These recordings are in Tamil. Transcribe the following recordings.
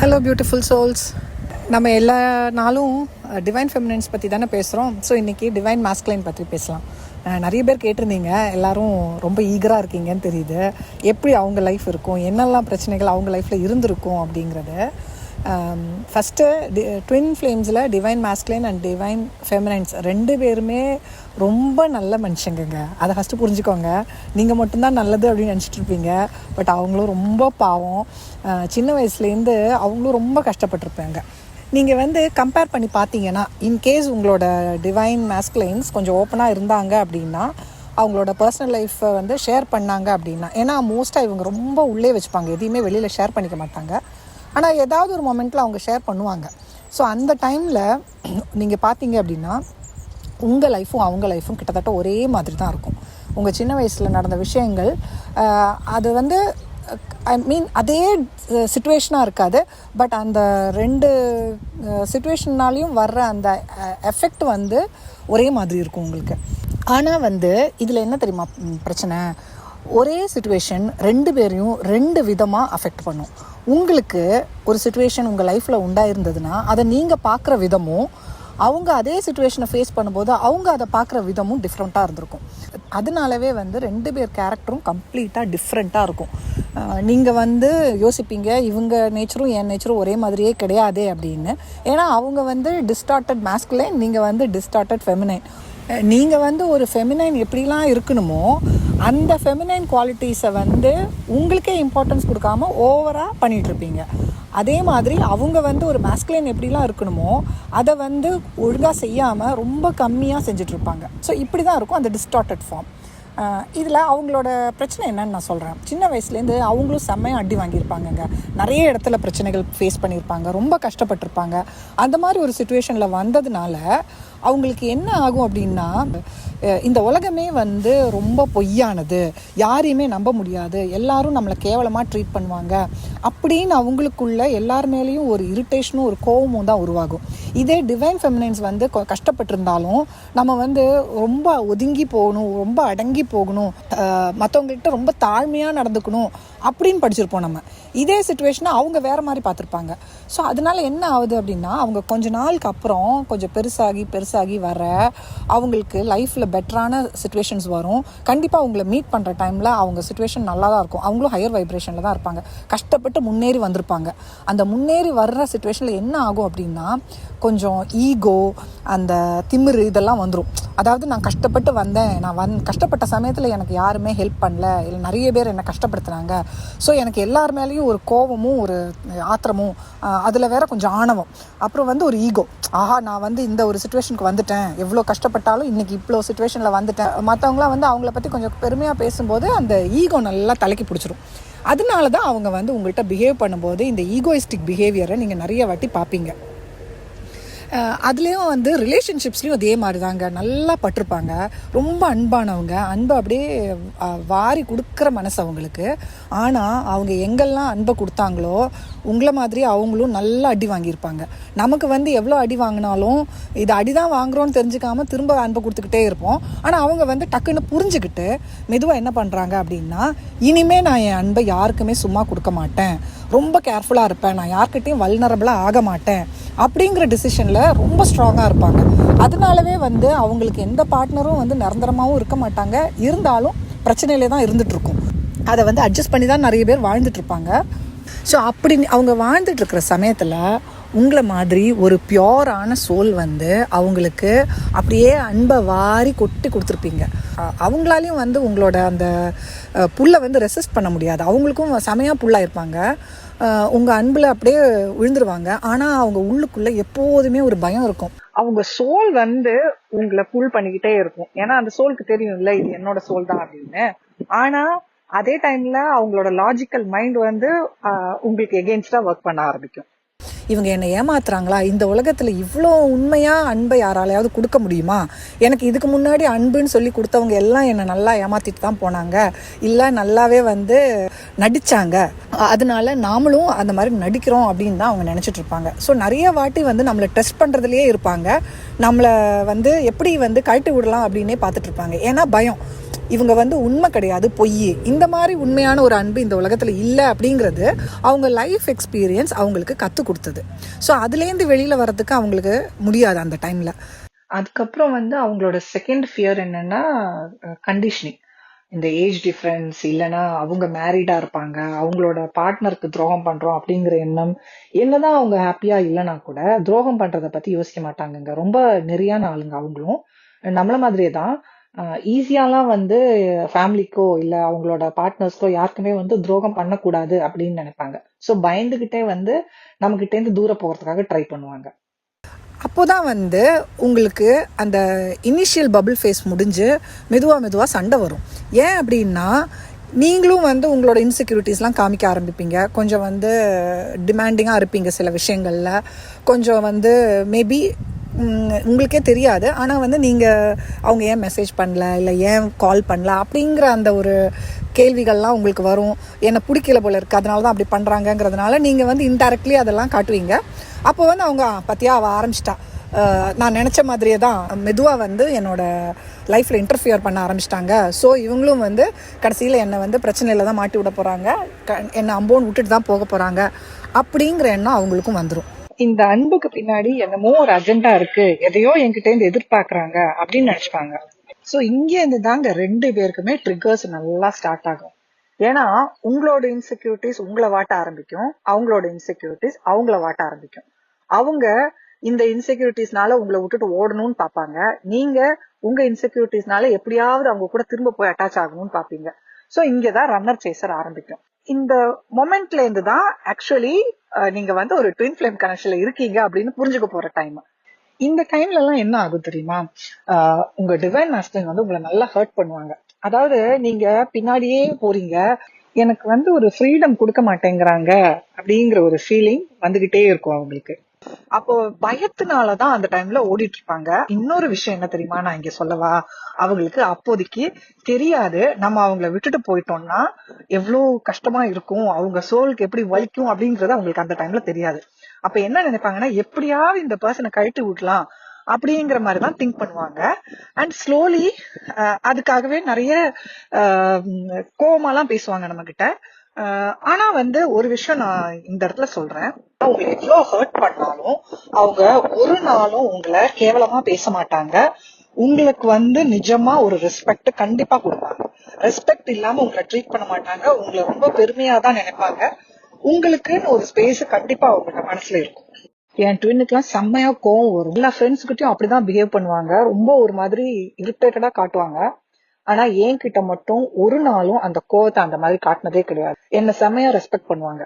ஹலோ பியூட்டிஃபுல் சோல்ஸ் நம்ம எல்லா நாளும் டிவைன் ஃபெமினன்ஸ் பற்றி தானே பேசுகிறோம் ஸோ இன்றைக்கி டிவைன் மாஸ்க்லைன் பற்றி பேசலாம். நிறைய பேர் கேட்டிருந்தீங்க. எல்லாரும் ரொம்ப ஈகராக இருக்கீங்கன்னு தெரியுது. எப்படி அவங்க லைஃப் இருக்கும்? என்னெல்லாம் பிரச்சனைகள் அவங்க லைஃப்பில் இருந்திருக்கும் அப்படிங்கிறத. First the twin ஃப்ளேம்ஸில் divine masculine and divine feminines ரெண்டு பேருமே ரொம்ப நல்ல மனுஷங்கங்க. அதை ஃபஸ்ட்டு புரிஞ்சுக்கோங்க. நீங்கள் மட்டும்தான் நல்லது அப்படின்னு நினச்சிட்டு இருப்பீங்க. பட் அவங்களும் ரொம்ப பாவம். சின்ன வயசுலேருந்து அவங்களும் ரொம்ப கஷ்டப்பட்டிருப்பாங்க. நீங்கள் வந்து கம்பேர் பண்ணி பார்த்தீங்கன்னா இன்கேஸ் உங்களோட டிவைன் மாஸ்க்லைன்ஸ் கொஞ்சம் ஓப்பனாக இருந்தாங்க அப்படின்னா அவங்களோட பர்சனல் லைஃப்பை வந்து ஷேர் பண்ணாங்க அப்படின்னா ஏன்னா மோஸ்ட்டாக இவங்க ரொம்ப உள்ளே வச்சுப்பாங்க. எதையுமே வெளியில் ஷேர் பண்ணிக்க மாட்டாங்க. ஆனால் ஏதாவது ஒரு மொமெண்ட்டில் அவங்க ஷேர் பண்ணுவாங்க. ஸோ அந்த டைமில் நீங்கள் பார்த்தீங்க அப்படின்னா உங்கள் லைஃப்பும் அவங்க லைஃப்பும் கிட்டத்தட்ட ஒரே மாதிரி தான் இருக்கும். உங்கள் சின்ன வயசில் நடந்த விஷயங்கள் அது வந்து ஐ மீன் அதே சுச்சுவேஷனாக இருக்காது. பட் அந்த ரெண்டு சுச்சுவேஷன்னாலையும் வர்ற அந்த எஃபெக்ட் வந்து ஒரே மாதிரி இருக்கும் உங்களுக்கு. ஆனால் வந்து இதில் என்ன தெரியுமா பிரச்சனை? ஒரே சுச்சுவேஷன் ரெண்டு பேரையும் ரெண்டு விதமாக அஃபெக்ட் பண்ணும். உங்களுக்கு ஒரு சுச்சுவேஷன் உங்கள் லைஃப்பில் உண்டாயிருந்ததுன்னா அதை நீங்கள் பார்க்குற விதமும் அவங்க அதே சுச்சுவேஷனை ஃபேஸ் பண்ணும்போது அவங்க அதை பார்க்குற விதமும் டிஃப்ரெண்ட்டாக இருந்திருக்கும். அதனாலவே வந்து ரெண்டு பேர் கேரக்டரும் கம்ப்ளீட்டாக டிஃப்ரெண்ட்டாக இருக்கும். நீங்கள் வந்து யோசிப்பீங்க இவங்க நேச்சரும் என் நேச்சரும் ஒரே மாதிரியே கிடையாதே அப்படின்னு. ஏன்னா அவங்க வந்து டிஸ்டார்டட் மேஸ்குலைன் நீங்கள் வந்து டிஸ்டார்டட் ஃபெமினைன் நீங்கள் வந்து ஒரு ஃபெமினைன் எப்படிலாம் இருக்கணுமோ அந்த ஃபெமினைன் குவாலிட்டிஸை வந்து உங்களுக்கே இம்பார்ட்டன்ஸ் கொடுக்காம ஓவராக பண்ணிகிட்ருப்பீங்க அதே மாதிரி அவங்க வந்து ஒரு மேஸ்குலைன் எப்படிலாம் இருக்கணுமோ அதை வந்து ஒழுங்காக செய்யாமல் ரொம்ப கம்மியாக செஞ்சிட்ருப்பாங்க ஸோ இப்படி தான் இருக்கும் அந்த டிஸ்டார்டட் ஃபார்ம் இதில் அவங்களோட பிரச்சனை என்னன்னு நான் சொல்கிறேன் சின்ன வயசுலேருந்து அவங்களும் செம்மையாக அடி வாங்கியிருப்பாங்கங்க. நிறைய இடத்துல பிரச்சனைகள் ஃபேஸ் பண்ணியிருப்பாங்க. ரொம்ப கஷ்டப்பட்டிருப்பாங்க. அந்த மாதிரி ஒரு சுச்சுவேஷனில் வந்ததுனால அவங்களுக்கு என்ன ஆகும் அப்படின்னா இந்த உலகமே வந்து ரொம்ப பொய்யானது. யாரையுமே நம்ப முடியாது. எல்லாரும் நம்மளை கேவலமாக ட்ரீட் பண்ணுவாங்க. அப்படின்னு அவங்களுக்குள்ள எல்லார் மேலேயும் ஒரு இரிட்டேஷனும் ஒரு கோவமும் தான் உருவாகும். இதே டிவைன் ஃபெமினைன்ஸ் வந்து கஷ்டப்பட்டிருந்தாலும் நம்ம வந்து ரொம்ப ஒதுங்கி போகணும் ரொம்ப அடங்கி போகணும் மற்றவங்கள்கிட்ட ரொம்ப தாழ்மையாக நடந்துக்கணும் அப்படின்னு படிச்சிருப்போம் நம்ம. இதே சுச்சுவேஷனை அவங்க வேற மாதிரி பார்த்துருப்பாங்க. ஸோ அதனால என்ன ஆகுது அப்படின்னா அவங்க கொஞ்ச நாளுக்கு அப்புறம் கொஞ்சம் பெருசாகி பெருசாகி வர அவங்களுக்கு லைஃப்பில் பெட்டரான சுச்சுவேஷன்ஸ் வரும். கண்டிப்பாக அவங்கள மீட் பண்ணுற டைமில் அவங்க சுச்சுவேஷன் நல்லா தான் இருக்கும். அவங்களும் ஹையர் வைப்ரேஷனில் தான் இருப்பாங்க. கஷ்டப்பட்டு முன்னேறி வந்திருப்பாங்க. அந்த முன்னேறி வர்ற சுச்சுவேஷனில் என்ன ஆகும் அப்படின்னா கொஞ்சம் ஈகோ அந்த திமிரு இதெல்லாம் வந்துடும் அதாவது நான் கஷ்டப்பட்டு வந்தேன். நான் வந் கஷ்டப்பட்ட சமயத்தில் எனக்கு யாருமே ஹெல்ப் பண்ணல. இல்லை நிறைய பேர் என்னை கஷ்டப்படுத்துனாங்க. ஸோ எனக்கு எல்லார் மேலேயும் ஒரு கோபமும் ஒரு ஆத்திரமும் அதில் வேற கொஞ்சம் ஆணவம். அப்புறம் வந்து ஒரு ஈகோ ஆஹா நான் வந்து இந்த ஒரு சுச்சுவேஷனுக்கு வந்துட்டேன். எவ்வளோ கஷ்டப்பட்டாலும் இன்றைக்கி இவ்வளோ சுச்சுவேஷனில் வந்துட்டேன். மற்றவங்களாம் வந்து அவங்கள பற்றி கொஞ்சம் பெருமையாக பேசும்போது அந்த ஈகோ நல்லா தலைக்கு பிடிச்சிரும். அதனால தான் அவங்க வந்து உங்கள்கிட்ட பிஹேவ் பண்ணும்போது இந்த ஈகோயிஸ்டிக் பிஹேவியரை நீங்கள் நிறைய வாட்டி பார்ப்பீங்க அதுலேயும் வந்து ரிலேஷன்ஷிப்ஸ்லேயும் அதே மாதிரி தாங்க நல்லா பட்டிருப்பாங்க. ரொம்ப அன்பானவங்க. அன்பை அப்படியே வாரி கொடுக்குற மனசு அவங்களுக்கு. ஆனால் அவங்க எங்கெல்லாம் அன்பை கொடுத்தாங்களோ உங்களை மாதிரி அவங்களும் நல்லா அடி வாங்கியிருப்பாங்க. நமக்கு வந்து எவ்வளோ அடி வாங்கினாலும் இது அடி தான் வாங்குகிறோன்னு தெரிஞ்சுக்காம திரும்ப அன்பை கொடுத்துக்கிட்டே இருப்போம். ஆனால் அவங்க வந்து டக்குன்னு புரிஞ்சுக்கிட்டு மெதுவாக என்ன பண்ணுறாங்க அப்படின்னா இனிமேல் நான் என் அன்பை யாருக்குமே சும்மா கொடுக்க மாட்டேன். ரொம்ப கேர்ஃபுல்லாக இருப்பேன். நான் யார்கிட்டையும் வல்னரபிளாக ஆக மாட்டேன். அப்படிங்கிற டிசிஷனில் ரொம்ப ஸ்ட்ராங்காக இருப்பாங்க. அதனாலவே வந்து அவங்களுக்கு எந்த பார்ட்னரும் வந்து நிரந்தரமாகவும் இருக்க மாட்டாங்க. இருந்தாலும் பிரச்சனையிலே தான் இருந்துகிட்ருக்கும் அதை வந்து அட்ஜஸ்ட் பண்ணி தான் நிறைய பேர் வாழ்ந்துட்டுருப்பாங்க ஸோ அப்படி அவங்க வாழ்ந்துட்டுருக்கிற சமயத்தில் உங்களை மாதிரி ஒரு பியோரான சோல் வந்து அவங்களுக்கு அப்படியே அன்பை வாரி கொட்டி கொடுத்துருப்பீங்க. அவங்களாலையும் வந்து உங்களோட அந்த புல்லை வந்து ரெசிஸ்ட் பண்ண முடியாது. அவங்களுக்கும் செமையாக புல்லாக இருப்பாங்க உங்கள் அன்பில் அப்படியே விழுந்துருவாங்க. ஆனால் அவங்க உள்ளுக்குள்ளே எப்போதுமே ஒரு பயம் இருக்கும். அவங்க சோல் வந்து உங்களை புல் பண்ணிக்கிட்டே இருக்கும். ஏன்னா அந்த சோலுக்கு தெரியும்ல இது என்னோட சோல் தான் அப்படின்னு. ஆனா அதே டைம்ல அவங்களோட லாஜிக்கல் மைண்ட் வந்து உங்களுக்கு எகெயின்ஸ்டா ஒர்க் பண்ண ஆரம்பிக்கும். இவங்க என்னை ஏமாத்துறாங்களா? இந்த உலகத்துல இவ்வளோ உண்மையா அன்பை யாராலையாவது கொடுக்க முடியுமா? எனக்கு இதுக்கு முன்னாடி அன்புன்னு சொல்லி கொடுத்தவங்க எல்லாம் என்னை நல்லா ஏமாத்திட்டு தான் போனாங்க. இல்லை நல்லாவே வந்து நடித்தாங்க அதனால நாமளும் அந்த மாதிரி நடிக்கிறோம் அப்படின்னு தான் அவங்க நினச்சிட்டு இருப்பாங்க. ஸோ நிறைய வாட்டி வந்து நம்மளை டெஸ்ட் பண்ணுறதுலேயே இருப்பாங்க. நம்மளை வந்து எப்படி வந்து கழட்டி விடலாம் அப்படின்னே பார்த்துட்டு இருப்பாங்க. ஏன்னா பயம். இவங்க வந்து உண்மை கிடையாது பொய். இந்த மாதிரி உண்மையான ஒரு அன்பு இந்த உலகத்தில் இல்லை அப்படிங்கிறது அவங்க லைஃப் எக்ஸ்பீரியன்ஸ் அவங்களுக்கு கற்றுக் கொடுத்தது. ஸோ அதுலேருந்து வெளியில் வர்றதுக்கு அவங்களுக்கு முடியாது அந்த டைமில் அதுக்கப்புறம் வந்து அவங்களோட செகண்ட் ஃபியர் என்னென்னா கண்டிஷனிங் இந்த ஏஜ் டிஃப்ரென்ஸ் இல்லைன்னா அவங்க மேரிடா இருப்பாங்க அவங்களோட பார்ட்னருக்கு துரோகம் பண்றோம் அப்படிங்கிற எண்ணம் என்னதான் அவங்க ஹாப்பியா இல்லைன்னா கூட துரோகம் பண்றதை பத்தி யோசிக்க மாட்டாங்கங்க. ரொம்ப நெறியான ஆளுங்க அவங்களும். நம்மள மாதிரியே தான். ஈஸியாலாம் வந்து ஃபேமிலிக்கோ இல்ல அவங்களோட பார்ட்னர்ஸ்க்கோ யாருக்குமே வந்து துரோகம் பண்ணக்கூடாது அப்படின்னு நினைப்பாங்க. ஸோ பயந்துகிட்டே வந்து நம்மகிட்டேருந்து இருந்து தூர போகிறதுக்காக ட்ரை பண்ணுவாங்க. அப்போதான் வந்து உங்களுக்கு அந்த இனிஷியல் பபிள் ஃபேஸ் முடிஞ்சு மெதுவாக மெதுவாக சண்டை வரும். ஏன் அப்படின்னா நீங்களும் வந்து உங்களோட இன்செக்யூரிட்டிஸ்லாம் காமிக்க ஆரம்பிப்பீங்க. கொஞ்சம் வந்து டிமாண்டிங்காக இருப்பீங்க சில விஷயங்களில். கொஞ்சம் வந்து மேபி உங்களுக்கே தெரியாது. ஆனால் வந்து நீங்கள் அவங்க ஏன் மெசேஜ் பண்ணல இல்லை ஏன் கால் பண்ணல அப்படிங்கிற அந்த ஒரு கேள்விகள்லாம் உங்களுக்கு வரும். என்னை பிடிக்கல போல இருக்குது அதனால தான் அப்படி பண்ணுறாங்கங்கிறதுனால நீங்கள் வந்து இன்டெரக்ட்லி அதெல்லாம் காட்டுவீங்க. அப்போ வந்து அவங்க பற்றியா அவள் ஆரம்பிச்சிட்டா. நான் நினச்ச மாதிரியே தான் மெதுவாக வந்து என்னோடய லைஃப்பில் இன்டர்ஃபியர் பண்ண ஆரம்பிச்சிட்டாங்க. ஸோ இவங்களும் வந்து கடைசியில் என்னை வந்து பிரச்சனையில் தான் மாட்டி விட போகிறாங்க க என்னை அம்போன் விட்டுட்டு தான் போக போகிறாங்க அப்படிங்கிற எண்ணம் அவங்களுக்கும் வந்துடும் இந்த அன்புக்கு பின்னாடி என்னமோ ஒரு அஜெண்டா இருக்கு. எதையோ என்கிட்ட இருந்து எதிர்பார்க்கறாங்க அப்படின்னு நினைச்சுப்பாங்க. சோ இங்க இருந்து தாங்க ரெண்டு பேருக்குமே ட்ரிகர்ஸ் நல்லா ஸ்டார்ட் ஆகும். ஏன்னா உங்களோட இன்செக்யூரிட்டிஸ் உங்களை வாட்ட ஆரம்பிக்கும். அவங்களோட இன்செக்யூரிட்டிஸ் அவங்கள வாட்ட ஆரம்பிக்கும். அவங்க இந்த இன்செக்யூரிட்டிஸ்னால உங்களை விட்டுட்டு ஓடணும்னு பாப்பாங்க நீங்க உங்க இன்செக்யூரிட்டிஸ்னால எப்படியாவது அவங்க கூட திரும்ப போய் அட்டாச் ஆகணும்னு பாப்பீங்க சோ இங்கதான் ரன்னர் சேசர் ஆரம்பிக்கும். இந்த மொமெண்ட்ல இருந்து தான் ஆக்சுவலி நீங்க வந்து ஒரு ட்வின் ஃபிளேம் கனெக்ஷன்ல இருக்கீங்க அப்படின்னு புரிஞ்சுக்க போற டைம் இந்த டைம்ல எல்லாம் என்ன ஆகும் தெரியுமா? உங்க டிவைன் மாஸ்டர் வந்து உங்களை நல்லா ஹர்ட் பண்ணுவாங்க. அதாவது நீங்க பின்னாடியே போறீங்க. எனக்கு வந்து ஒரு ஃப்ரீடம் கொடுக்க மாட்டேங்கிறாங்க அப்படிங்கிற ஒரு ஃபீலிங் வந்துகிட்டே இருக்கும் அவங்களுக்கு. அப்போ பயத்தினாலதான் அந்த டைம்ல ஓடிட்டு இருப்பாங்க இன்னொரு விஷயம் என்ன தெரியுமா நான் இங்க சொல்லவா? அவங்களுக்கு அப்போதைக்கு தெரியாது. நம்ம அவங்கள விட்டுட்டு போயிட்டோம்னா எவ்வளவு கஷ்டமா இருக்கும் அவங்க சோலுக்கு எப்படி வலிக்கும் அப்படிங்கறது அவங்களுக்கு அந்த டைம்ல தெரியாது. அப்ப என்ன நினைப்பாங்கன்னா எப்படியாவது இந்த பர்சனை கழட்டி விடலாம் அப்படிங்கிற மாதிரி தான் திங்க் பண்ணுவாங்க அண்ட் ஸ்லோலி அதுக்காகவே நிறைய கோவமாலாம் பேசுவாங்க நம்ம கிட்ட ஆனா வந்து ஒரு விஷயம் நான் இந்த இடத்துல சொல்றேன். அவங்க எவ்வளவு ஹர்ட் பண்ணாலும் அவங்க ஒரு நாளும் உங்களை கேவலமா பேச மாட்டாங்க. உங்களுக்கு வந்து நிஜமா ஒரு ரெஸ்பெக்ட் கண்டிப்பா கொடுப்பாங்க. ரெஸ்பெக்ட் இல்லாம உங்களை ட்ரீட் பண்ண மாட்டாங்க. உங்களை ரொம்ப பெருமையா தான் நினைப்பாங்க. உங்களுக்குன்னு ஒரு ஸ்பேஸ் கண்டிப்பா அவங்க மனசுல இருக்கும். என் ட்வின்னுக்குலாம் செம்மையா கோவம் வரும். எல்லா ஃப்ரெண்ட்ஸ் கிட்டயும் அப்படிதான் பிஹேவ் பண்ணுவாங்க. ரொம்ப ஒரு மாதிரி இரிட்டேட்டடா காட்டுவாங்க. ஆனா என்கிட்ட மட்டும் ஒரு நாளும் அந்த கோவத்தை அந்த மாதிரி காட்டினதே கிடையாது. என்ன செம்மையா ரெஸ்பெக்ட் பண்ணுவாங்க.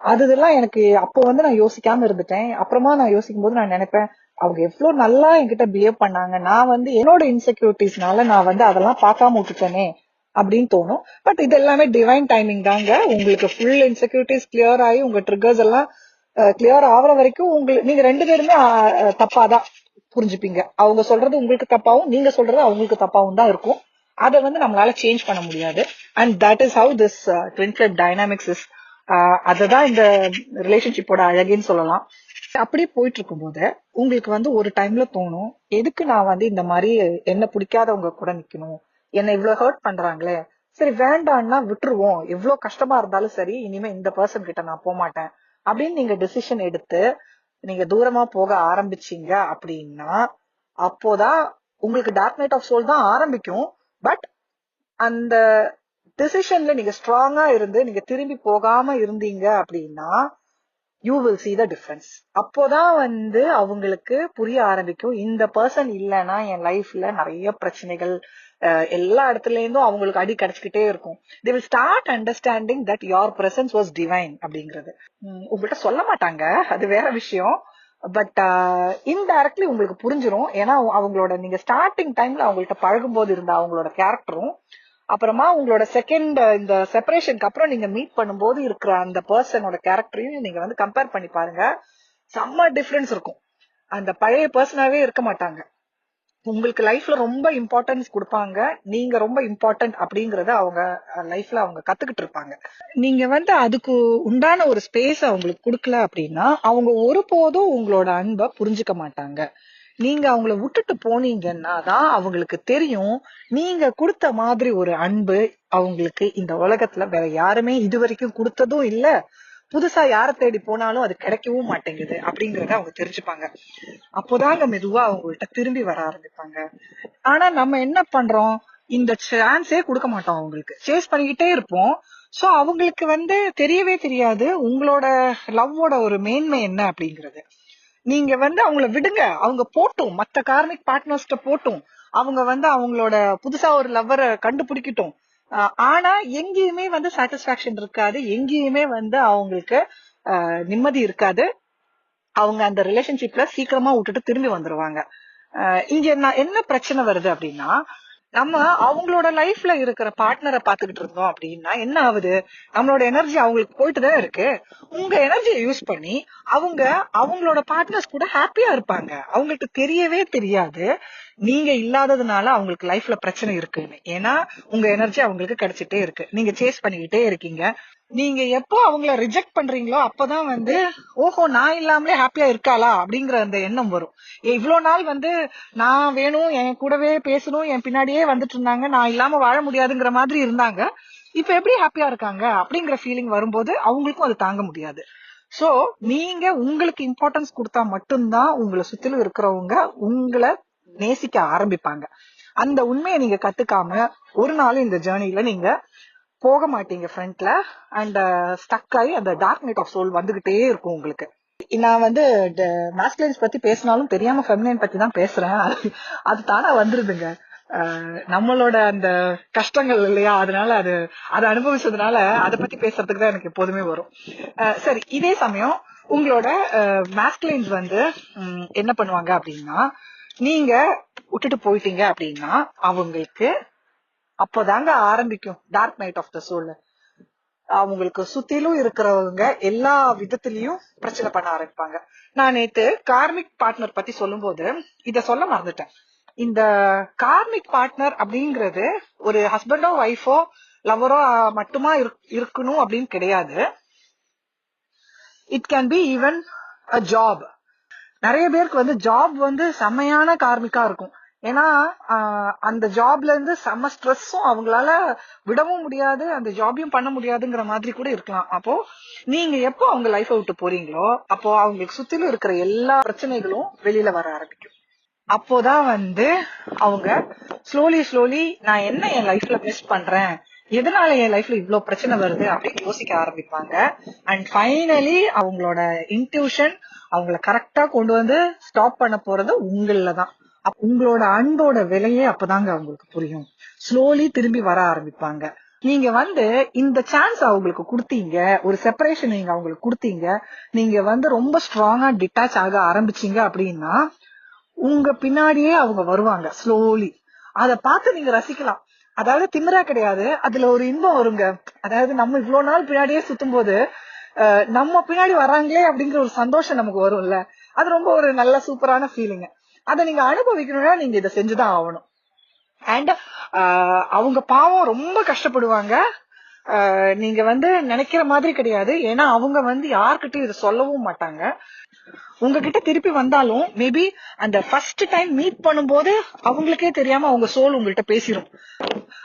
அது இதெல்லாம் எனக்கு அப்போ வந்து நான் யோசிக்காம இருந்துட்டேன். அப்புறமா நான் யோசிக்கும் போது நான் நினைப்பேன் அவங்க எவ்வளவு நல்லா என்கிட்ட பிஹேவ் பண்ணாங்க. நான் வந்து என்னோட இன்செக்யூரிட்டிஸ்னால நான் வந்து அதெல்லாம் பார்க்காம விட்டுட்டேனே அப்படின்னு தோணும். பட் இது எல்லாமே டிவைன் டைமிங் தாங்க. உங்களுக்கு ஃபுல் இன்செக்யூரிட்டிஸ் கிளியர் ஆகி உங்க ட்ரிகர்ஸ் எல்லாம் கிளியர் ஆகுற வரைக்கும் உங்களுக்கு நீங்க ரெண்டு பேருமே தப்பாதான் புரிஞ்சுப்பீங்க. அவங்க சொல்றது உங்களுக்கு தப்பாவும் நீங்க சொல்றது அவங்களுக்கு தப்பாவும் தான் இருக்கும். அதை வந்து நம்மளால சேஞ்ச் பண்ண முடியாது. And that is how this twin flat dynamics is அதுதான் இந்த ரிலேஷன்ஷிப்போட அழகின்னு சொல்லலாம். அப்படியே போயிட்டு இருக்கும்போது உங்களுக்கு வந்து ஒரு டைம்ல தோணும் எதுக்கு நான் வந்து இந்த மாதிரி என்ன பிடிக்காதவங்க கூட நிக்கணும்? என்ன இவ்வளவு ஹர்ட் பண்றாங்களே. சரி வேண்டாம்னா விட்டுருவோம். எவ்வளவு கஷ்டமா இருந்தாலும் சரி இனிமே இந்த பர்சன் கிட்ட நான் போக மாட்டேன். அப்படின்னு நீங்க டிசிஷன் எடுத்து நீங்க தூரமா போக ஆரம்பிச்சீங்க அப்படின்னா அப்போதான் உங்களுக்கு டார்க் நைட் ஆஃப் சோல் தான் ஆரம்பிக்கும். பட் அந்த டெசிஷன்ல நீங்க ஸ்ட்ராங்கா இருந்து நீங்க திரும்பி போகாம இருந்தீங்க அப்படின்னா you will see the difference அப்போதான் வந்து அவங்களுக்கு புரிய ஆரம்பிக்கும். இந்த பர்சன் இல்லைன்னா என் லைஃப்ல நிறைய பிரச்சனைகள் எல்லா இடத்துல இருந்தும் அவங்களுக்கு அடி கிடைச்சிக்கிட்டே இருக்கும். They will start understanding that your presence was divine அப்படிங்கிறது. உம், உங்கள்கிட்ட சொல்ல மாட்டாங்க. அது வேற விஷயம். பட் uh, இன்டைரக்ட்லி உங்களுக்கு புரிஞ்சிடும் ஏன்னா அவங்களோட நீங்க ஸ்டார்டிங் டைம்ல அவங்கள்ட்ட பழகும்போது இருந்த அவங்களோட கேரக்டரும் அப்புறமா உங்களோட செகண்ட் இந்த செப்பரேஷனுக்கு அப்புறம் நீங்க மீட் பண்ணும்போது இருக்கிற அந்த பர்சனோட கேரக்டரையும் நீங்க வந்து கம்பேர் பண்ணி பாருங்க. செம்ம டிஃபரன்ஸ் இருக்கும். அந்த பழைய பர்சனாவே இருக்க மாட்டாங்க. உங்களுக்கு லைஃப்ல ரொம்ப இம்பார்ட்டன்ஸ் கொடுப்பாங்க. நீங்க ரொம்ப இம்பார்ட்டன்ட் அப்படிங்கறத அவங்க லைஃப்ல அவங்க கத்துக்கிட்டு இருப்பாங்க. நீங்க வந்து அதுக்கு உண்டான ஒரு ஸ்பேஸ் அவங்களுக்கு கொடுக்கல அப்படின்னா அவங்க ஒருபோதும் உங்களோட அன்பை புரிஞ்சுக்க மாட்டாங்க. நீங்க அவங்கள விட்டுட்டு போனீங்கன்னா தான் அவங்களுக்கு தெரியும் நீங்க கொடுத்த மாதிரி ஒரு அன்பு அவங்களுக்கு இந்த உலகத்துல வேற யாருமே இது வரைக்கும் கொடுத்ததும் இல்ல. புதுசா யார தேடி போனாலும் அது கிடைக்கவும் மாட்டேங்குது அப்படிங்கறத அவங்க தெரிஞ்சுப்பாங்க. அப்போதாங்க மெதுவா அவங்கள்ட்ட திரும்பி வர ஆரம்பிப்பாங்க. ஆனா நம்ம என்ன பண்றோம்? இந்த சான்ஸே கொடுக்க மாட்டோம் அவங்களுக்கு. சேஸ் பண்ணிக்கிட்டே இருப்போம். சோ அவங்களுக்கு வந்து தெரியவே தெரியாது உங்களோட லவ்வோட ஒரு மேன்மை என்ன அப்படிங்கறது. நீங்க வந்து அவங்கள விடுங்க. அவங்க போட்டும். மத்த கார்மிக் பார்ட்னர்ஸ்ட போட்டும். அவங்க வந்து அவங்களோட புதுசா ஒரு லவ்வரை கண்டுபிடிக்கட்டும். ஆனா எங்கேயுமே வந்து சாட்டிஸ்பாக்சன் இருக்காது. எங்கேயுமே வந்து அவங்களுக்கு ஆஹ் நிம்மதி இருக்காது. அவங்க அந்த ரிலேஷன்ஷிப்ல சீக்கிரமா விட்டுட்டு திரும்பி வந்துருவாங்க. இங்க நான் என்ன பிரச்சனை வருது அப்படின்னா நம்ம அவங்களோட லைஃப்ல இருக்கிற பார்ட்னரை பாத்துக்கிட்டு இருந்தோம் அப்படின்னா என்ன ஆகுது? நம்மளோட எனர்ஜி அவங்களுக்கு போயிட்டு தான் இருக்கு. உங்க எனர்ஜியை யூஸ் பண்ணி அவங்க அவங்களோட பார்ட்னர்ஸ் கூட ஹாப்பியா இருப்பாங்க. அவங்களுக்கு தெரியவே தெரியாது. நீங்க இல்லாததுனால அவங்களுக்கு லைஃப்ல பிரச்சனை இருக்குன்னு. ஏன்னா உங்க எனர்ஜி அவங்களுக்கு கிடைச்சிட்டே இருக்கு. நீங்க சேஸ் பண்ணிக்கிட்டே இருக்கீங்க. நீங்க எப்போ அவங்கள ரிஜெக்ட் பண்றீங்களோ அப்பதான் வந்து ஓஹோ நான் இல்லாமலே ஹாப்பியா இருக்காளா? அப்படிங்கிற அந்த எண்ணம் வரும். இவ்வளவு நாள் வந்து நான் வேணும் என் கூடவே பேசணும் என் பின்னாடியே வந்துட்டு இருந்தாங்க நான் இல்லாம வாழ முடியாதுங்கிற மாதிரி இருந்தாங்க. இப்ப எப்படி ஹாப்பியா இருக்காங்க? அப்படிங்கிற ஃபீலிங் வரும்போது அவங்களுக்கும் அது தாங்க முடியாது. சோ நீங்க உங்களுக்கு இம்பார்ட்டன்ஸ் கொடுத்தா மட்டும்தான் உங்களை சுத்திலும் இருக்கிறவங்க உங்களை நேசிக்க ஆரம்பிப்பாங்க. அந்த உண்மையை நீங்க கத்துக்காம ஒரு நாள் இந்த ஜேர்னில நீங்க போக மாட்டீங்க ஃப்ரண்ட்ல அண்ட் ஸ்டக் ஆகி அந்த டார்க் நைட் ஆஃப் சோல் வந்துகிட்டே இருக்கும் உங்களுக்கு. நான் வந்து மாஸ்குலைன்ஸ் பத்தி பேசினாலும் தெரியாம ஃபெமினைன் பத்தி தான் பேசுறேன். அது- தானா வந்துருதுங்க. நம்மளோட அந்த கஷ்டங்கள் இல்லையா? அதனால அது அதை அனுபவிச்சதுனால அதை பத்தி பேசுறதுக்கு தான் எனக்கு எப்போதுமே வரும். சரி இதே சமயம் உங்களோட மாஸ்குலைன்ஸ் வந்து உம், என்ன பண்ணுவாங்க அப்படின்னா நீங்க விட்டுட்டு போயிட்டீங்க அப்படின்னா அவங்களுக்கு அப்போதாங்க ஆரம்பிக்கும். Dark night of the soul அவங்களுக்கு சுத்திலும் இருக்கிறவங்க எல்லா விதத்திலயும் பிரச்சனை பண்ண ஆரம்பிப்பாங்க. நான் நேத்து கார்மிக் பார்ட்னர் பத்தி சொல்லும்போது இத சொல்ல மறந்துட்டேன். இந்த கார்மிக் பார்ட்னர் அப்படிங்கிறது ஒரு ஹஸ்பண்டோ ஒய்ஃபோ லவரோ மட்டுமா இருக்- இருக்கணும் அப்படின்னு கிடையாது. It can be even a job நிறைய பேருக்கு வந்து ஜாப் வந்து செம்மையான கார்மிக்கா இருக்கும். ஏன்னா அந்த ஜாப்ல இருந்து செம்ம ஸ்ட்ரெஸ்ஸும் அவங்களால விடவும் முடியாது அந்த ஜாபையும் பண்ண முடியாதுங்கிற மாதிரி கூட இருக்கலாம். அப்போ நீங்க எப்போ அவங்க லைஃப் விட்டு போறீங்களோ அப்போ அவங்களுக்கு சுத்திலும் இருக்கிற எல்லா பிரச்சனைகளும் வெளியில வர ஆரம்பிக்கும். அப்போதான் வந்து அவங்க ஸ்லோலி ஸ்லோலி நான் என்ன என் லைஃப்ல மிஸ் பண்றேன்? எதனால என் லைஃப்ல இவ்வளவு பிரச்சனை வருது அப்படின்னு யோசிக்க ஆரம்பிப்பாங்க. அண்ட் ஃபைனலி அவங்களோட இன்ட்யூஷன் அவங்கள கரெக்டா கொண்டு வந்து ஸ்டாப் பண்ண போறது உங்கள தான். அப்ப உங்களோட அன்போட விலையே அப்பதாங்க அவங்களுக்கு புரியும். ஸ்லோலி திரும்பி வர ஆரம்பிப்பாங்க. நீங்க வந்து இந்த சான்ஸ் அவங்களுக்கு கொடுத்தீங்க ஒரு செப்பரேஷன் நீங்க அவங்களுக்கு கொடுத்தீங்க நீங்க வந்து ரொம்ப ஸ்ட்ராங்கா டிட்டாச் ஆக ஆரம்பிச்சீங்க அப்படின்னா உங்க பின்னாடியே அவங்க வருவாங்க ஸ்லோலி அதை பார்த்து நீங்க ரசிக்கலாம். அதாவது திமிரா கிடையாது. அதுல ஒரு இன்பம் வருங்க. அதாவது நம்ம இவ்வளவு நாள் பின்னாடியே சுத்தும் போது அஹ், நம்ம பின்னாடி வராங்களே அப்படிங்கிற ஒரு சந்தோஷம் நமக்கு வரும்ல. அது ரொம்ப ஒரு நல்ல சூப்பரான ஃபீலிங் அதை நீங்க அனுபவிக்கணும்னா நீங்க இதை செஞ்சுதான் ஆகணும். அண்ட் அவங்க பாவம் ரொம்ப கஷ்டப்படுவாங்க. நீங்க வந்து நினைக்கிற மாதிரி கிடையாது. ஏன்னா அவங்க வந்து யார்கிட்டயும் இதை சொல்லவும் மாட்டாங்க. உங்ககிட்ட திருப்பி வந்தாலும் மேபி அந்த ஃபர்ஸ்ட் டைம் மீட் பண்ணும்போது அவங்களுக்கே தெரியாம அவங்க சோல் உங்கள்கிட்ட பேசிரும்.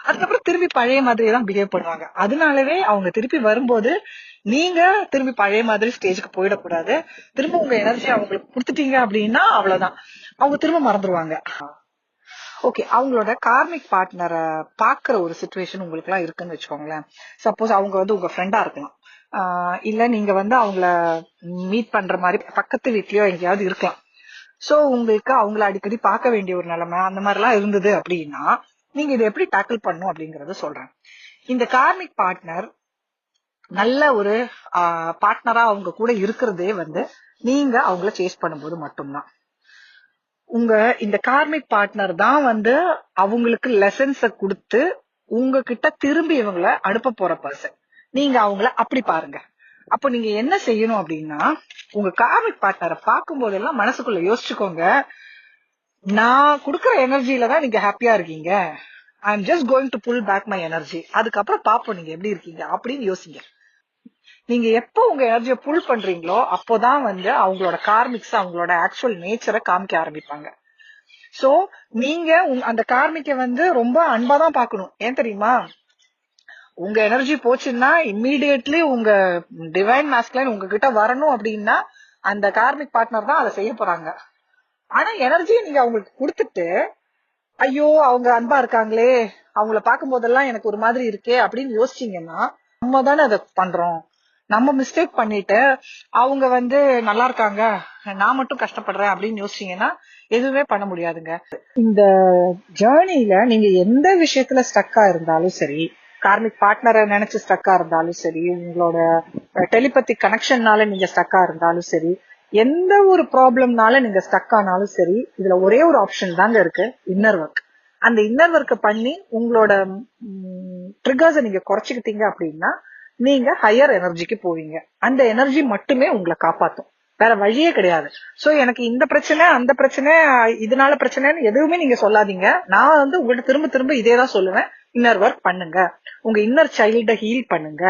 அதுக்கப்புறம் திரும்பி பழைய மாதிரியே தான் பிஹேவ் பண்ணுவாங்க. அதனாலவே அவங்க திருப்பி வரும்போது நீங்க திரும்பி பழைய மாதிரி ஸ்டேஜ்க்கு போயிடக்கூடாது. திரும்ப உங்க எனர்ஜி அவங்களுக்கு கொடுத்துட்டீங்க அப்படின்னா அவ்வளவுதான். அவங்க திரும்ப மறந்துடுவாங்க ஓகே அவங்களோட கார்மிக் பார்ட்னரை பாக்குற ஒரு சுச்சுவேஷன் உங்களுக்கு எல்லாம் இருக்குன்னு வச்சுக்கோங்களேன். சப்போஸ் அவங்க வந்து உங்க ஃப்ரெண்டா இருக்கலாம். இல்ல நீங்க வந்து அவங்கள மீட் பண்ற மாதிரி பக்கத்து வீட்லயோ எங்கேயாவது இருக்கலாம். சோ உங்களுக்கு அவங்கள அடிக்கடி பார்க்க வேண்டிய ஒரு நிலைமை அந்த மாதிரி எல்லாம் இருந்தது அப்படின்னா நீங்க இதை எப்படி டேக்கிள் பண்ணும் அப்படிங்கறத சொல்றேன். இந்த கார்மிக் பார்ட்னர் நல்ல ஒரு பார்ட்னரா அவங்க கூட இருக்கிறதே வந்து நீங்க அவங்கள சேஸ் பண்ணும்போது மட்டும்தான். உங்க இந்த கார்மிக் பார்ட்னர் தான் வந்து அவங்களுக்கு லெசன்ஸ கொடுத்து உங்ககிட்ட திரும்பி இவங்கள அனுப்ப போற பர்சன் நீங்க அவங்கள அப்படி பாருங்க. அப்போ நீங்க என்ன செய்யணும் அப்படின்னா உங்க கார்மிக் பார்ட்னரை பார்க்கும் போதெல்லாம் மனசுக்குள்ள யோசிச்சுக்கோங்க. நான் கொடுக்குற எனர்ஜில தான் நீங்க ஹாப்பியா இருக்கீங்க. I am just going to pull back my energy அதுக்கப்புறம் பாப்போம் நீங்க எப்படி இருக்கீங்க அப்படின்னு யோசிங்க. நீங்க எப்போ உங்க எனர்ஜியை புல் பண்றீங்களோ அப்போதான் வந்து அவங்களோட கார்மிக்ஸ் அவங்களோட ஆக்சுவல் நேச்சரை காமிக்க ஆரம்பிப்பாங்க. சோ நீங்க அந்த கார்மிக்க வந்து ரொம்ப அன்பா தான் பார்க்கணும். ஏன் தெரியுமா? உங்க எனர்ஜி போச்சுன்னா இம்மீடியட்லி உங்க டிவைன் மாஸ்க்லைன் உங்ககிட்ட வரணும் அப்படின்னா அந்த கார்மிக் பார்ட்னர் தான் அதை செய்ய போறாங்க. ஆனா எனர்ஜியை நீங்க அவங்களுக்கு கொடுத்துட்டு ஐயோ அவங்க அன்பா இருக்காங்களே அவங்கள பார்க்கும் போதெல்லாம் எனக்கு ஒரு மாதிரி இருக்கே அப்படின்னு யோசிச்சீங்கன்னா நம்ம தானே அதை பண்றோம். நம்ம மிஸ்டேக் பண்ணிட்டு அவங்க வந்து நல்லா இருக்காங்க நான் மட்டும் கஷ்டப்படுறேன் அப்படின்னு யோசிச்சீங்கன்னா எதுவுமே பண்ண முடியாதுங்க. இந்த ஜேர்னில நீங்க எந்த விஷயத்துல ஸ்டக்கா இருந்தாலும் சரி கார்மிக் பார்ட்னரை நினைச்சு ஸ்டக்கா இருந்தாலும் சரி உங்களோட டெலிபத்திக் கனெக்ஷன்னால நீங்க ஸ்டக்கா இருந்தாலும் சரி எந்த ஒரு ப்ராப்ளம்னால நீங்க ஸ்டக் ஆனாலும் சரி இதுல ஒரே ஒரு ஆப்ஷன் தாங்க இருக்கு இன்னர் ஒர்க் அந்த இன்னர் ஒர்க் பண்ணி உங்களோட ட்ரிகர்ஸை நீங்க குறைச்சிக்கிட்டீங்க அப்படின்னா நீங்க ஹையர் எனர்ஜிக்கு போவீங்க. அந்த எனர்ஜி மட்டுமே உங்களை காப்பாத்தும். வேற வழியே கிடையாது. சோ எனக்கு இந்த பிரச்சனை அந்த பிரச்சனை இதனால பிரச்சனைன்னு எதுவுமே நீங்க சொல்லாதீங்க. நான் வந்து உங்கள்கிட்ட திரும்ப திரும்ப இதே தான் சொல்லுவேன். இன்னர் ஒர்க் பண்ணுங்க. உங்க இன்னர் சைல்ட ஹீல் பண்ணுங்க.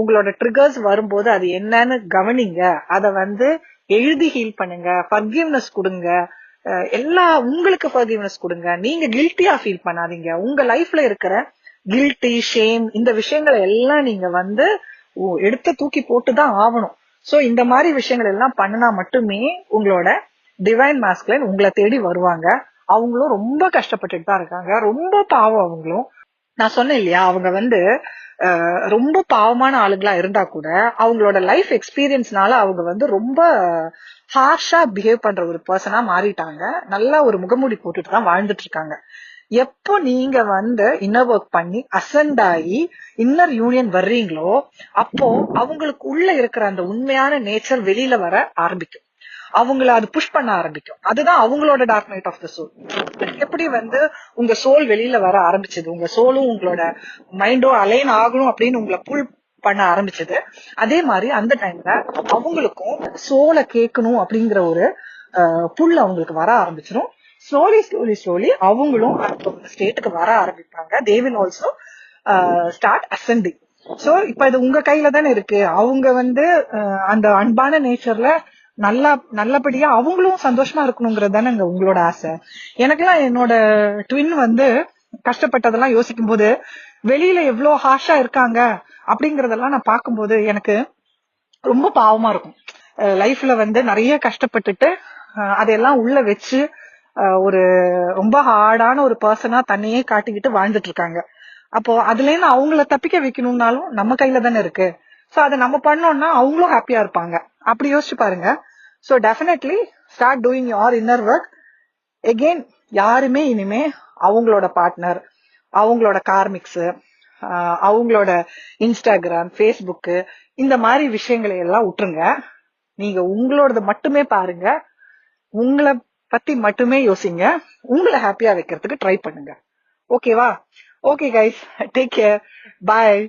உங்களோட ட்ரிகர்ஸ் வரும்போது அது என்னன்னு கவனிங்க. அதை வந்து எழுதி ஹீல் பண்ணுங்க. ஃபர்கிவ்னஸ் கொடுங்க. எல்லா உங்களுக்கு ஃபர்கிவ்னஸ் கொடுங்க. நீங்க கில்ட்டியா ஃபீல் பண்ணாதீங்க. உங்க லைஃப்ல இருக்கிற கில்ட்டி ஷேம் இந்த விஷயங்களை எல்லாம் நீங்க வந்து எடுத்து தூக்கி போட்டு தான் ஆகணும். சோ இந்த மாதிரி விஷயங்கள் எல்லாம் பண்ணினா மட்டுமே உங்களோட டிவைன் மாஸ்க்லைன் உங்களை தேடி வருவாங்க. அவங்களும் ரொம்ப கஷ்டப்பட்டுட்டு தான் இருக்காங்க. ரொம்ப பாவம் அவங்களும். நான் சொன்னேன் இல்லையா அவங்க வந்து ரொம்ப பாவமான ஆளுங்களா இருந்தா கூட அவங்களோட லைஃப் எக்ஸ்பீரியன்ஸ்னால அவங்க வந்து ரொம்ப ஹார்ஷா பிஹேவ் பண்ற ஒரு பர்சனா மாறிட்டாங்க. நல்லா ஒரு முகமூடி போட்டுட்டு தான் வாழ்ந்துட்டு இருக்காங்க. எப்போ நீங்க வந்து இன்னர் ஒர்க் பண்ணி அசண்ட் ஆகி இன்னர் யூனியன் வர்றீங்களோ அப்போ அவங்களுக்கு உள்ள இருக்கிற அந்த உண்மையான நேச்சர் வெளியில வர ஆரம்பிக்கும். அவங்கள அது புஷ் பண்ண ஆரம்பிக்கும். அதுதான் அவங்களோட dark night of the soul எப்படி வந்து உங்க சோல் வெளியில வர ஆரம்பிச்சது? உங்க சோலும் உங்களோட மைண்டும் அலைன் ஆகணும் அப்படின்னு உங்களை புல் பண்ண ஆரம்பிச்சது. அதே மாதிரி அந்த டைம்ல அவங்களுக்கும் சோலை கேட்கணும் அப்படிங்கிற ஒரு புல் அவங்களுக்கு வர ஆரம்பிச்சிடும் ஸ்லோலி ஸ்லோலி ஸ்லோலி அவங்களும் ஸ்டேட்டுக்கு வர ஆரம்பிப்பாங்க. They will also start ascending so இப்ப இது உங்க கையில தானே இருக்கு. அவங்க வந்து அந்த அன்பான நேச்சர்ல நல்லா நல்லபடியா அவங்களும் சந்தோஷமா இருக்கணுங்கிறது தானேங்க உங்களோட ஆசை. எனக்கெல்லாம் என்னோட ட்வின் வந்து கஷ்டப்பட்டதெல்லாம் யோசிக்கும் போது வெளியில எவ்வளவு ஹார்ஷா இருக்காங்க அப்படிங்கறதெல்லாம் நான் பார்க்கும்போது எனக்கு ரொம்ப பாவமா இருக்கும். லைஃப்ல வந்து நிறைய கஷ்டப்பட்டுட்டு அதையெல்லாம் உள்ள வச்சு ஒரு ரொம்ப ஹார்டான ஒரு பர்சனா தன்னையே காட்டிக்கிட்டு வாழ்ந்துட்டு இருக்காங்க. அப்போ அதுல இருந்து அவங்கள தப்பிக்க வைக்கணும்னாலும் நம்ம கையில தானே இருக்கு. ஸோ அதை நம்ம பண்ணோம்னா அவங்களும் ஹாப்பியா இருப்பாங்க. அப்படி யோசிச்சு பாருங்க. So definitely start doing your inner work again யாருமே இனிமே அவங்களோட பார்ட்னர் அவங்களோட கார்மிக்ஸு அவங்களோட இன்ஸ்டாகிராம் ஃபேஸ்புக்கு இந்த மாதிரி விஷயங்களை எல்லாம் விட்டுருங்க. நீங்க உங்களோடது மட்டுமே பாருங்க. உங்களை பத்தி மட்டுமே யோசிங்க. உங்களை ஹாப்பியா வைக்கிறதுக்கு ட்ரை பண்ணுங்க. ஓகேவா okay guys take care bye